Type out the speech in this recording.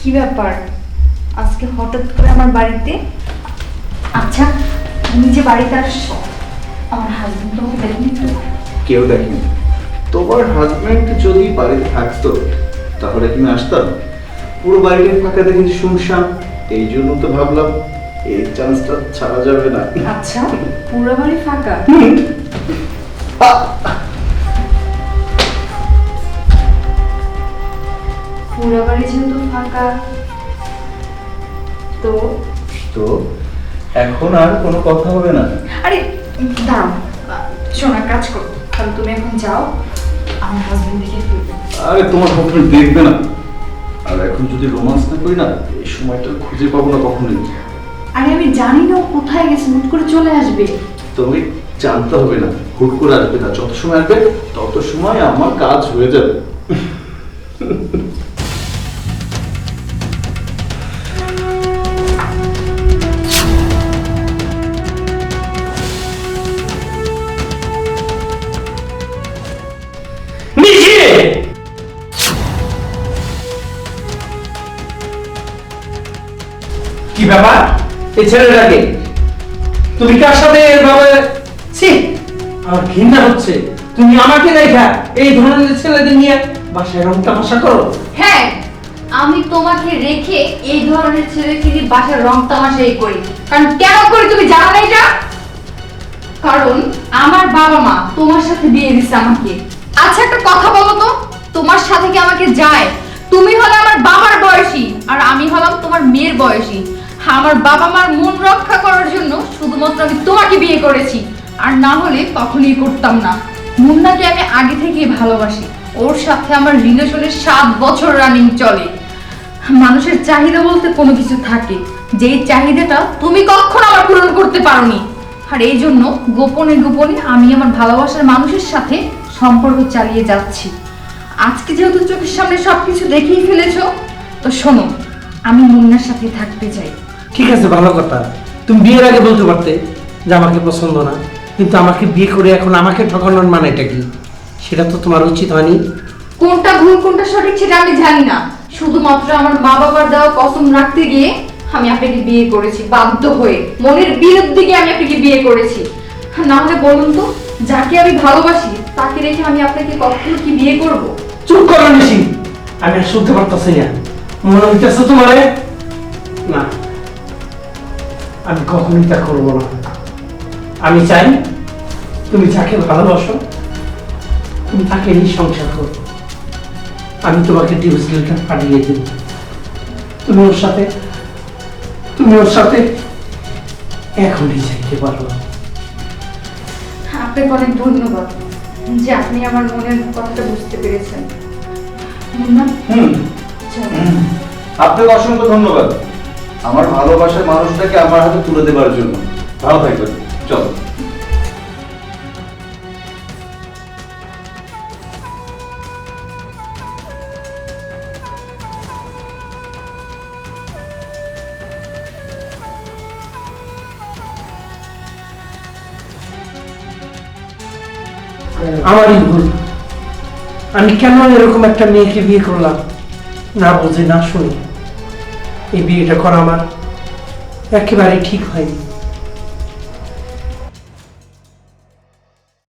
কি ব্যাপার? আজকে হঠাৎ করে আমার বাড়িতে? আচ্ছা তুমি যে বাড়িতে আসছো আমার হাজবেন্ড তোমাকে দেখেনি তো? কেউ দেখেনি। তোমার হাজব্যান্ড যদি বাড়িতে থাকতো তাহলে তুমি আসতাম। পুরো বাড়িটা ফাঁকা দেখেছি শুনশান। এই জন্য তো ভাবলাম এই চান্সটা ছাড়া যাবে না। আচ্ছা পুরো বাড়ি ফাঁকা? পুরো বাড়ি যেহেতু ফাঁকা তো? তো এখন আর কোনো কথা হবে না? আরে আহ, শোনা কাজ করো। কারণ তুমি এখন যাও আমার হাজবেন্ড দেখে ফেলবে আরে তোমার হাজব্যান্ড দেখবে না। আর এখন যদি রোমান্স না করি না এই সময়টা খুঁজে পাবো না কখনোই। আরে আমি জানি না ও কোথায় গেছে হুট করে চলে আসবে। তুমি জানতে হবে না হুট করে আসবে না। যত সময় আসবে তত সময় আমার কাজ হয়ে যাবে। কি ব্যাপার? এই ছেলেটাকে। তুমি কার সাথে এভাবে ছি! আমার ঘৃণা হচ্ছে। তুমি আমাকে দেখা এই ধরনের ছেলেদের নিয়ে বাসায় রং তামাশা করো। হ্যাঁ আমি তোমাকে রেখে এই ধরনের ছেলেকে দিয়ে বাসায় রং তামাশাই করি। কারণ কেন করি তুমি জানো না এটা? কারণ আমার বাবা মা তোমার সাথে বিয়ে দিছে আমাকে। আচ্ছা একটা কথা বলো তো। তোমার সাথে কি আমাকে যায়? তুমি হলে আমার বাবার বয়সী, আর আমি হলাম তোমার মেয়ের বয়সী। আমার বাবা মার মন রক্ষা করার জন্য শুধুমাত্র আমি তোমাকে বিয়ে করেছি, আর না হলে কখনোই করতাম না। মুন্নাকে আমি আগে থেকেই ভালোবাসি। ওর সাথে আমার রিলেশনের সাত বছর রানিং চলে। মানুষের চাহিদা বলতে কোনো কিছু থাকে। যেই চাহিদাটা তুমি কখনো আমার পূরণ করতে পারোনি। আর এই জন্য গোপনে গোপনে আমি আমার ভালোবাসার মানুষের সাথে সম্পর্ক চালিয়ে যাচ্ছি। আজকে যেহেতু চোখের সামনে সবকিছু দেখেই ফেলেছো তো শোনো আমি মুন্নার সাথে থাকতে চাই। ঠিক আছে ভালো কথা। তুমি বিয়ের আগে বলতে পারতে যে আমাকে পছন্দ না। কিন্তু আমাকে বিয়ে করে এখন আমাকে ঠকানোর মানেটা কি? সেটা তো তোমার উচিত হয়নি। কোনটা ভুল কোনটা সঠিক সেটা আমি জানি না। শুধুমাত্র আমার মা বাবার দেওয়া কসম রাখতে গিয়ে আমি আপনাকে বিয়ে করেছি বাধ্য হয়ে। মনের বিরুদ্ধে গিয়ে আমি আপনাকে বিয়ে করেছি। না হলে বলুন তো যাকে আমি ভালোবাসি তাকে রেখে আমি আপনাকে কখনো কি বিয়ে করব? চুপ করো নিশি। আমি আর শুনতে পারতেছি না। মনে হইতেছে তোমারে? না। আমি কখনোই তা করব না। আমি চাই তুমি যাকে ভালোবাসো, তুমি তাকে নিয়ে সংসার করো। আমি তোমাকে ডিভোর্স লেটার পাঠিয়ে দেব। তুমি ওর সাথে, তুমি ওর সাথে এখনই চাইতে পারো। আপনাকে অনেক ধন্যবাদ। যে আপনি আমার মনের কথাটা বুঝতে পেরেছেন। মুন্না? হুম। আপনাকে অসংখ্য ধন্যবাদ। আমার ভালোবাসার মানুষটাকে আমার হাতে তুলে দেবার জন্য। ভালো থাকবেন। চলো। আমারই ভুল। আমি কেন এরকম একটা মেয়েকে বিয়ে করলাম? না বুঝে, না শুনি। এই বিয়েটা করা আমার একেবারে ঠিক হয়নি।